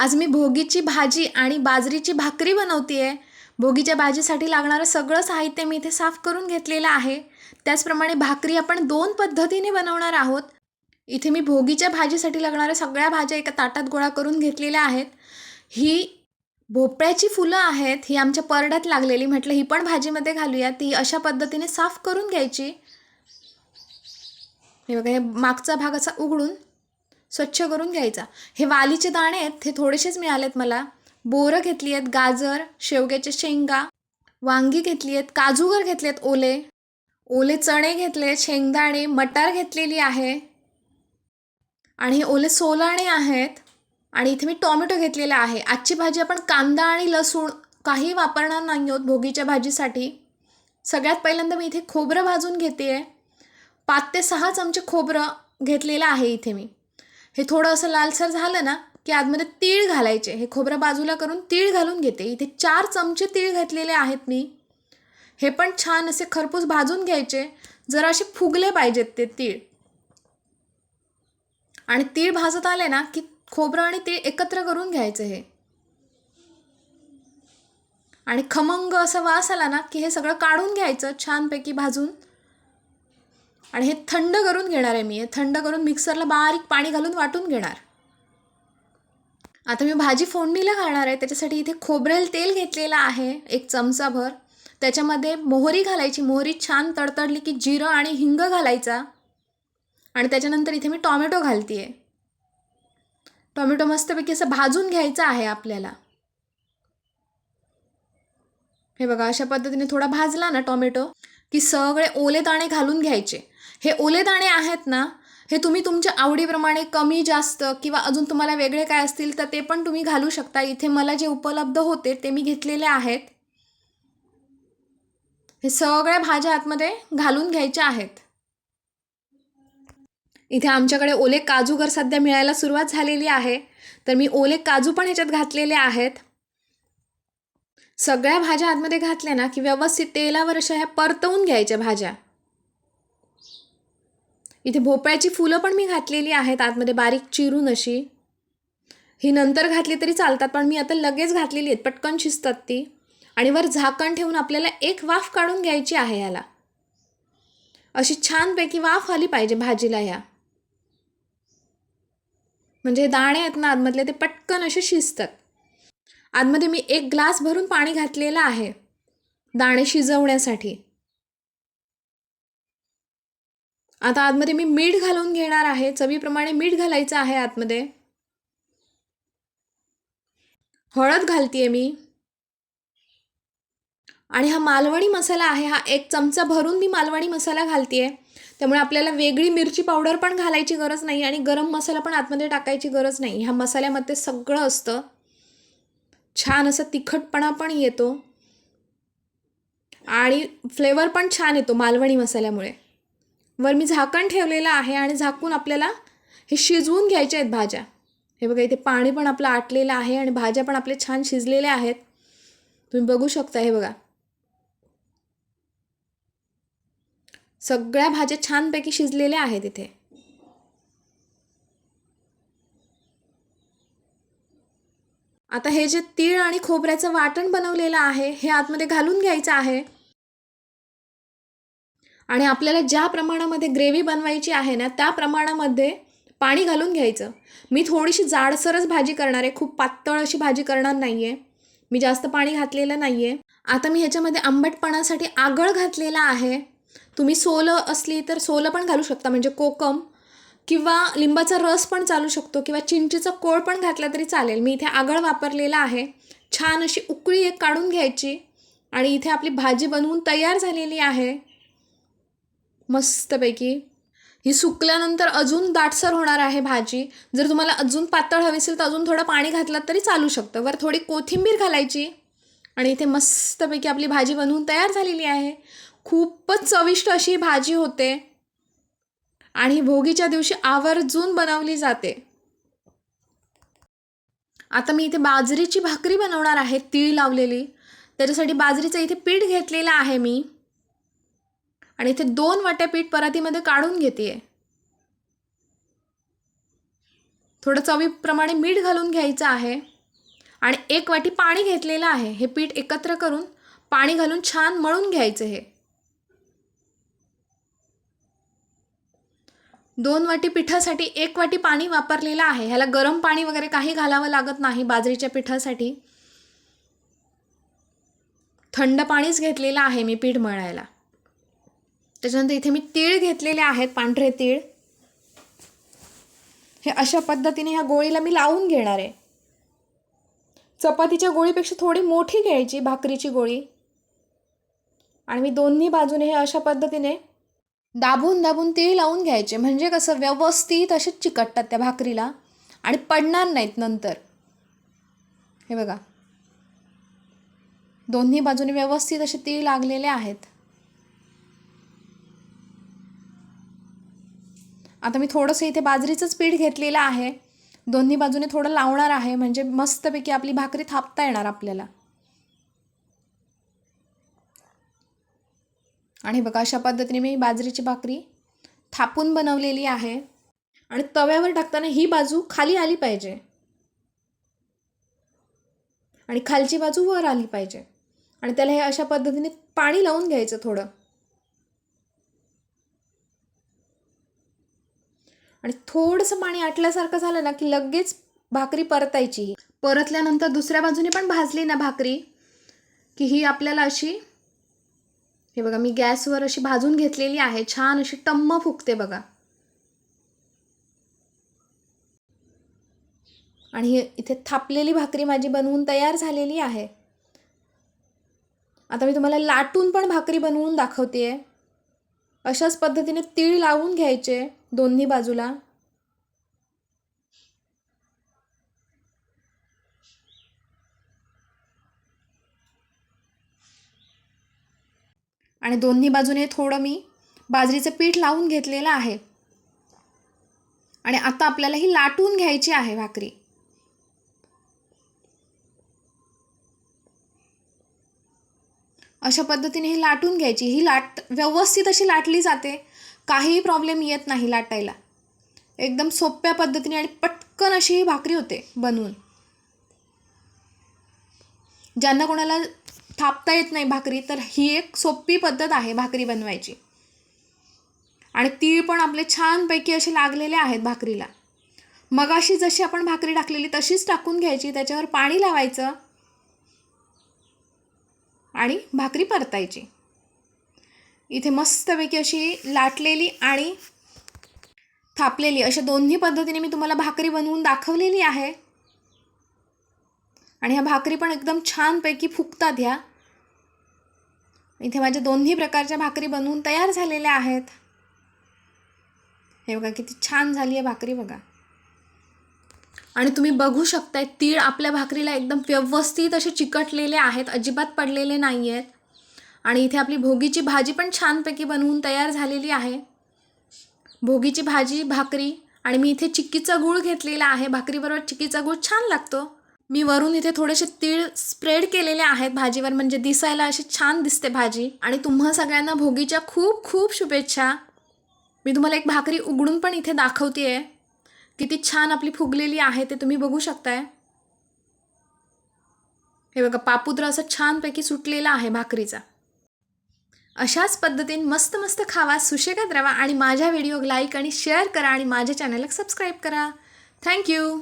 आज मी भोगीची भाजी आणि बाजरीची भाकरी बनवते आहे भोगीच्या भाजीसाठी लागणारं सगळं साहित्य मी इथे साफ करून घेतलेलं आहे. त्याचप्रमाणे भाकरी आपण दोन पद्धतीने बनवणार आहोत. इथे मी भोगीच्या भाजीसाठी लागणाऱ्या सगळ्या भाज्या एका ताटात गोळा करून घेतलेल्या आहेत. ही भोपळ्याची फुलं आहेत ही आमच्या परड्यात लागलेली. म्हटलं ही पण भाजीमध्ये घालूया ती अशा पद्धतीने साफ करून घ्यायची. हे बघा हे मागचा भाग असा उघडून स्वच्छ करून घ्यायचा. हे वालीचे दाणे आहेत हे थोडेसेच मिळालेत मला. बोरं घेतली आहेत गाजर शेवग्याच्या शेंगा वांगी घेतली आहेत काजूगर घेतले आहेत ओले. ओले चणे घेतले शेंगदाणे मटार घेतलेली आहे. आणि हे ओले सोलाणे आहेत. आणि इथे मी टॉमॅटो घेतलेला आहे. आजची भाजी आपण कांदा आणि लसूण काही वापरणार नाही आहोत भोगीच्या भाजीसाठी. सगळ्यात पहिल्यांदा मी इथे खोबरं भाजून घेते आहे पाच ते सहा चमचे खोबरं घेतलेलं आहे इथे मी. हे थोडं असं लालसर झालं ना की आतमध्ये तीळ घालायचे. हे खोबरं बाजूला करून तीळ घालून घेते. इथे चार चमचे तीळ घेतलेले आहेत मी. हे पण छान असे खरपूस भाजून घ्यायचे. जरा असे फुगले पाहिजेत ते तीळ. आणि तीळ भाजत आले ना की खोबरं आणि तीळ एकत्र करून घ्यायचं हे. आणि खमंग असा वास आला ना की हे सगळं काढून घ्यायचं छानपैकी भाजून. आणि हे थंड करून घेणार आहे मी. हे थंड करून मिक्सरला बारीक पाणी घालून वाटून घेणार. आता मी भाजी फोडणीला घालणार आहे. त्याच्यासाठी इथे खोबरेल तेल घेतलेलं आहे एक चमचाभर. त्याच्यामध्ये मोहरी घालायची. मोहरी छान तडतडली की जिरं आणि हिंग घालायचा. आणि त्याच्यानंतर इथे मी टॉमॅटो घालते आहे टॉमॅटो मस्तपैकी असं भाजून घ्यायचं आहे आपल्याला. हे बघा अशा पद्धतीने थोडा भाजला ना टॉमॅटो की सगळे ओले दाणे घालून घ्यायचे. हे ओले दाणे आहेत ना हे तुम्ही तुमच्या आवडीप्रमाणे कमी जास्त किंवा अजून तुम्हाला वेगळे काय असतील तर ते पण तुम्ही घालू शकता. इथे मला जे उपलब्ध होते ते मी घेतलेले आहेत. हे सगळ्या भाज्या आतमध्ये घालून घ्यायच्या आहेत. इथे आमच्याकडे ओले काजूगर सध्या मिळायला सुरुवात झालेली आहे. तर मी ओले काजू पण ह्याच्यात घातलेले आहेत. सगळ्या भाज्या आतमध्ये घातल्या ना की व्यवस्थित तेलावर अशा ह्या परतवून घ्यायच्या भाज्या. इथे भोपळ्याची फुलं पण मी घातलेली आहेत आतमध्ये बारीक चिरून अशी. ही नंतर घातली तरी चालतात पण मी आता लगेच घातलेली आहेत पटकन शिजतात ती. आणि वर झाकण ठेवून आपल्याला एक वाफ काढून घ्यायची आहे याला अशी छानपैकी वाफ आली पाहिजे भाजीला ह्या. म्हणजे दाणे आहेत ना आतमधले ते पटकन असे शिजतात. आतमध्ये मी एक ग्लास भरून पाणी घातलेलं आहे. दाणे शिजवण्यासाठी. आता आतमध्ये मी मीठ घालून घेणार आहे. चवीप्रमाणे मीठ घालायचं आहे आतमध्ये. हळद घालतीये मी. आणि हा मालवणी मसाला आहे हा एक चमचा भरून मी मालवणी मसाला घालतीये. त्यामुळे आपल्याला वेगळी मिरची पावडर पण घालायची गरज नाही आणि गरम मसाला पण आतमध्ये टाकायची गरज नाही. ह्या मसाल्यामध्ये सगळं असतं. छान असं तिखटपणा पण येतो. आणि फ्लेवर पण छान येतो मालवणी मसाल्यामुळे. वर मी झाकण ठेवलेलं आहे आणि झाकून आपल्याला हे शिजवून घ्यायच्या आहेत भाज्या. हे बघा इथे पाणी पण आपलं आटलेलं आहे आणि भाज्या पण आपले छान शिजलेल्या आहेत. तुम्ही बघू शकता हे बघा. सगळ्या भाज्या छानपैकी शिजलेल्या आहेत इथे. आता हे जे तीळ आणि खोबऱ्याचं वाटण बनवलेलं आहे हे आतमध्ये घालून घ्यायचं आहे. आणि आपल्याला ज्या प्रमाणामध्ये ग्रेव्ही बनवायची आहे ना त्या प्रमाणामध्ये पाणी घालून घ्यायचं. मी थोडीशी जाडसरच भाजी करणार आहे खूप पातळ अशी भाजी करणार नाही आहे मी जास्त पाणी घातलेलं नाही आहे आता मी ह्याच्यामध्ये आंबटपणासाठी आगळ घातलेला आहे. तुम्ही सोलं असली तर सोलं पण घालू शकता म्हणजे कोकम किंवा लिंबाचा रस पण चालू शकतो किंवा चिंचेचा कोळ पण घातला तरी चालेल. मी इथे आगळ वापरलेला आहे. छान अशी उकळी एक काढून घ्यायची आणि इथे आपली भाजी बनवून तयार झालेली आहे. मस्तपैकी. ही सुकल्यानंतर अजून दाटसर होणार आहे भाजी. जर तुम्हाला अजून पातळ हवी असेल तर अजून थोडं पाणी घातलं तरी चालू शकतं. वर थोडी कोथिंबीर घालायची आणि इथे मस्तपैकी आपली भाजी बनवून तयार झालेली आहे. खूपच चविष्ट अशी भाजी होते. आणि भोगीच्या दिवशी आवर्जून बनवली जाते. आता मी इथे बाजरीची भाकरी बनवणार आहे तीळ लावलेली. त्याच्यासाठी बाजरीचं इथे पीठ घेतलेलं आहे मी. आणि इथे दोन वाट्या पीठ परातीमध्ये काढून घेते थोडं चवीप्रमाणे मीठ घालून घ्यायचं आहे. आणि एक वाटी पाणी घेतलेलं आहे. हे पीठ एकत्र करून पाणी घालून छान मळून घ्यायचं हे दोन वाटी पिठासाठी एक वाटी पाणी वापरलेलं आहे. ह्याला गरम पाणी वगैरे काही घालावं लागत नाही बाजरीच्या पिठासाठी. थंड पाणीच घेतलेलं आहे मी पीठ मळायला. त्याच्यानंतर इथे मी तीळ घेतलेले आहेत पांढरे तीळ. हे अशा पद्धतीने ह्या गोळीला मी लावून घेणार आहे. चपातीच्या गोळीपेक्षा थोडी मोठी घ्यायची भाकरीची गोळी. आणि मी दोन्ही बाजूने हे अशा पद्धतीने दाबून दाबून तीळ लावून घ्यायचे. म्हणजे कसं व्यवस्थित असे चिकटतात त्या भाकरीला आणि पडणार नाहीत नंतर. हे बघा. दोन्ही बाजूने व्यवस्थित असे तीळ लागलेले आहेत. आता मी थोडंसं इथे बाजरीचंच पीठ घेतलेलं आहे. दोन्ही बाजूने थोडं लावणार आहे. म्हणजे मस्तपैकी आपली भाकरी थापता येणार आपल्याला. आणि बघा अशा पद्धतीने मी बाजरीची भाकरी थापून बनवलेली आहे. आणि तव्यावर टाकताना ही बाजू खाली आली पाहिजे. आणि खालची बाजू वर आली पाहिजे. आणि त्याला हे अशा पद्धतीने पाणी लावून घ्यायचं थोडं. आणि थोडंसं पाणी आटल्यासारखं झालं ना की लगेच भाकरी परतायची. परतल्यानंतर दुसऱ्या बाजूने पण भाजली ना भाकरी की ही आपल्याला अशी हे बघा मी गॅसवर अशी भाजून घेतलेली आहे. छान अशी टम्म फुगते बघा. आणि हे इथे थापलेली भाकरी माझी बनवून तयार झालेली आहे. आता मी तुम्हाला लाटून पण भाकरी बनवून दाखवते आहे अशाच पद्धतीने तीळ लावून घ्यायचे दोन्ही बाजूला. आणि दोन्ही बाजूने थोडं मी बाजरीचं पीठ लावून घेतलेलं आहे. आणि आता आपल्याला ही लाटून घ्यायची आहे भाकरी. अशा पद्धतीने ही लाटून घ्यायची. ही लाट व्यवस्थित अशी लाटली जाते. काहीही प्रॉब्लेम येत नाही लाटायला. एकदम सोप्या पद्धतीने आणि पटकन अशी ही भाकरी होते बनवून. ज्यांना कोणाला थापता येत नाही भाकरी तर ही एक सोपी पद्धत आहे भाकरी बनवायची. आणि तीळ पण आपले छानपैकी असे लागलेले आहेत भाकरीला. मगाशी जशी आपण भाकरी टाकलेली तशीच टाकून घ्यायची त्याच्यावर पाणी लावायचं आणि भाकरी परतायची. इथे मस्तपैकी अशी लाटलेली आणि थापलेली अशा दोन्ही पद्धतीने मी तुम्हाला भाकरी बनवून दाखवलेली आहे. आणि ह्या भाकरी पण एकदम छानपैकी फुकतात ह्या. इथे माझ्या दोन्ही प्रकारच्या भाकरी बनवून तयार झालेल्या आहेत. हे बघा किती छान झाली आहे भाकरी बघा. आणि तुम्ही बघू शकताय तीळ आपल्या भाकरीला एकदम व्यवस्थित असे चिकटलेले आहेत अजिबात पडलेले नाही आहेत आणि इथे आपली भोगीची भाजी पण छानपैकी बनवून तयार झालेली आहे. भोगीची भाजी भाकरी आणि मी इथे चिक्कीचा गूळ घेतलेला आहे. भाकरीबरोबर चिक्कीचा गूळ छान लागतो. मी वरून इथे थोडेसे तीळ स्प्रेड केलेले आहेत भाजीवर म्हणजे दिसायला अशी छान दिसते भाजी. आणि तुम्हा सगळ्यांना भोगीच्या खूप खूप शुभेच्छा. मी तुम्हाला एक भाकरी उघडून पण इथे दाखवते आहे किती छान आपली फुगलेली आहे ते तुम्ही बघू शकताय. हे बघा पापुद्र असं छानपैकी सुटलेला आहे भाकरीचा. अशाच पद्धतीने मस्त मस्त खावा सुशेगात राहा आणि माझ्या व्हिडिओ लाईक आणि शेअर करा आणि माझ्या चॅनलला सबस्क्राईब करा. थँक्यू